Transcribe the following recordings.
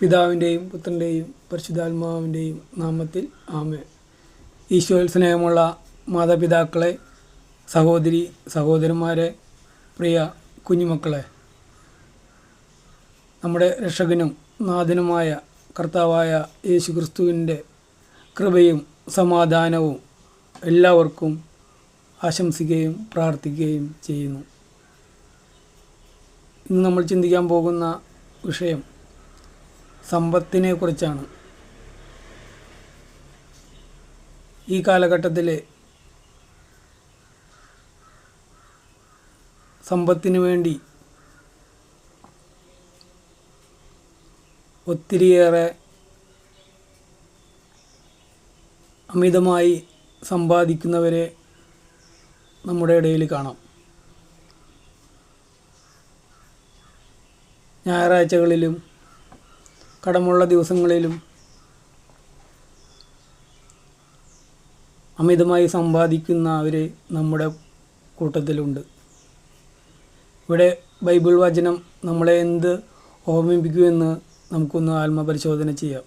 പിതാവിന്റെയും പുത്രന്റെയും പരിശുദ്ധാത്മാവിന്റെയും നാമത്തിൽ ആമേ ഈശോയിൽ സ്നേഹമുള്ള മാതാപിതാക്കളെ സഹോദരി സഹോദരന്മാരെ പ്രിയ കുഞ്ഞുമക്കളെ നമ്മുടെ രക്ഷകനും നാഥനുമായ കർത്താവായ യേശു ക്രിസ്തുവിന്റെ കൃപയും സമാധാനവും എല്ലാവർക്കും ആശംസിക്കുകയും പ്രാർത്ഥിക്കുകയും ചെയ്യുന്നു. ഇന്ന് നമ്മൾ ചിന്തിക്കാൻ പോകുന്ന വിഷയം സമ്പത്തിനെ കുറിച്ചാണ് ഈ കാലഘട്ടത്തിൽ സമ്പത്തിന് വേണ്ടി ഒത്തിരിയേറെ അമിതമായി സമ്പാദിക്കുന്നവരെ നമ്മുടെ ഇടയിൽ കാണാം. ഞായറാഴ്ചകളിലും കടമുള്ള ദിവസങ്ങളിലും അമിതമായി സമ്പാദിക്കുന്നവർ നമ്മുടെ കൂട്ടത്തിലുണ്ട്. ഇവിടെ ബൈബിൾ വചനം നമ്മളെ എന്ത് ഓർമ്മിപ്പിക്കുമെന്ന് നമുക്കൊന്ന് ആത്മപരിശോധന ചെയ്യാം.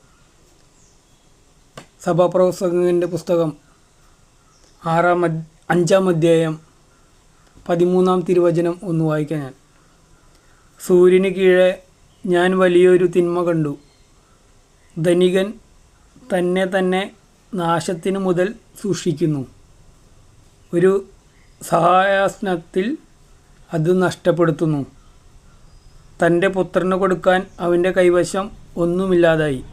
സഭാപ്രവർത്തകന്റെ പുസ്തകം ആറാം അഞ്ചാം അധ്യായം പതിമൂന്നാം തിരുവചനം ഒന്ന് വായിക്കാൻ ഞാൻ. സൂര്യന് കീഴെ ഞാൻ വലിയൊരു തിന്മ കണ്ടു. ധനികൻ തന്നെ തന്നെ നാശത്തിനു മുതൽ സൂക്ഷിക്കുന്നു. ഒരു സഹായാസനത്തിൽ അത് നഷ്ടപ്പെടുത്തുന്നു. തന്റെ പുത്രന് കൊടുക്കാൻ അവന്റെ കൈവശം ഒന്നുമില്ലാതായി.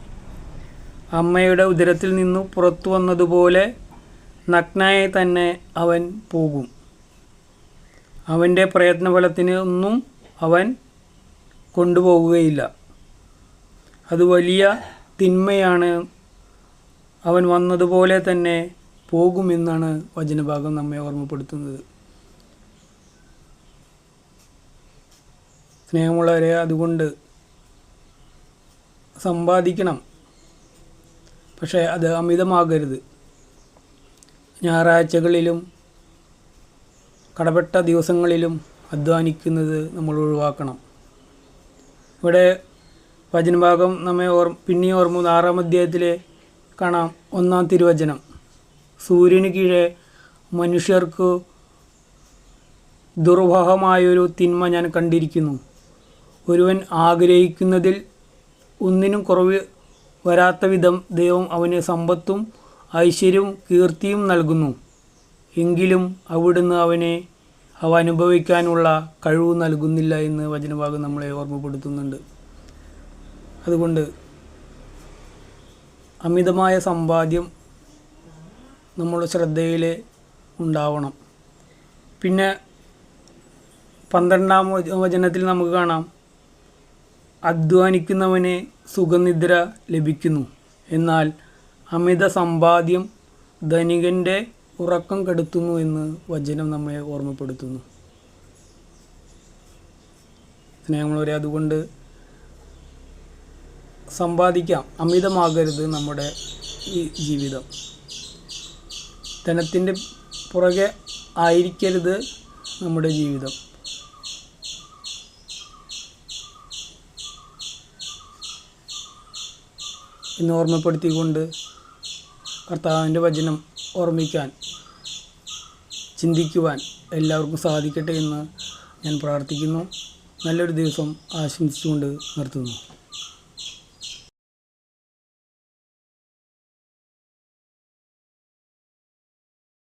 അമ്മയുടെ ഉദരത്തിൽ നിന്നു പുറത്തു വന്നതുപോലെ നഗ്നായി തന്നെ അവൻ പോകും. അവന്റെ പ്രയത്നഫലത്തിന് ഒന്നും അവൻ കൊണ്ടുപോകുകയില്ല അത് വലിയ തിന്മയാണ്. അവൻ വന്നതുപോലെ തന്നെ പോകുമെന്നാണ് വചനഭാഗം നമ്മെ ഓർമ്മപ്പെടുത്തുന്നത്. സ്നേഹമുള്ളവരെ അതുകൊണ്ട് സമ്പാദിക്കണം. പക്ഷേ അത് അമിതമാകരുത്. ഞായറാഴ്ചകളിലും കടപ്പെട്ട ദിവസങ്ങളിലും അധ്വാനിക്കുന്നത് നമ്മൾ ഒഴിവാക്കണം. ഇവിടെ വചനഭാഗം നമ്മെ ഓർ പിന്നെയും ഓർമ്മ ആറാം അധ്യായത്തിലെ കാണാം ഒന്നാം തിരുവചനം. സൂര്യന് കീഴെ മനുഷ്യർക്ക് ദുർവഹമായൊരു തിന്മ ഞാൻ കണ്ടിരിക്കുന്നു. ഒരുവൻ ആഗ്രഹിക്കുന്നതിൽ ഒന്നിനും കുറവ് വരാത്ത വിധം ദൈവം അവന് സമ്പത്തും ഐശ്വര്യവും കീർത്തിയും നൽകുന്നു. എങ്കിലും അവിടുന്ന് അവനെ അവ അനുഭവിക്കാനുള്ള കഴിവ് നൽകുന്നില്ല എന്ന് വചനഭാഗം നമ്മളെ ഓർമ്മപ്പെടുത്തുന്നുണ്ട്. അതുകൊണ്ട് അമിതമായ സമ്പാദ്യം നമ്മുടെ ശ്രദ്ധയിൽ ഉണ്ടാവണം. പിന്നെ പന്ത്രണ്ടാം വച- വചനത്തിൽ നമുക്ക് കാണാം അധ്വാനിക്കുന്നവന് സുഖനിദ്ര ലഭിക്കുന്നു. എന്നാൽ അമിത സമ്പാദ്യം ധനികന്റെ ഉറക്കം കെടുത്തുന്നു എന്ന് വചനം നമ്മെ ഓർമ്മപ്പെടുത്തുന്നു. സ്നേഹമുള്ളവരെ അതുകൊണ്ട് സമ്പാദിക്കാം. അമിതമാകരുത് നമ്മുടെ ഈ ജീവിതം. ധനത്തിന്റെ പുറകെ ആയിരിക്കരുത് നമ്മുടെ ജീവിതം. എന്ന് ഓർമ്മപ്പെടുത്തിക്കൊണ്ട് കർത്താവിന്റെ വചനം ഓർമ്മിക്കാൻ ചിന്തിക്കുവാൻ എല്ലാവർക്കും സാധിക്കട്ടെ എന്ന് ഞാൻ പ്രാർത്ഥിക്കുന്നു. നല്ലൊരു ദിവസം ആശംസിച്ചുകൊണ്ട് നിർത്തുന്നു.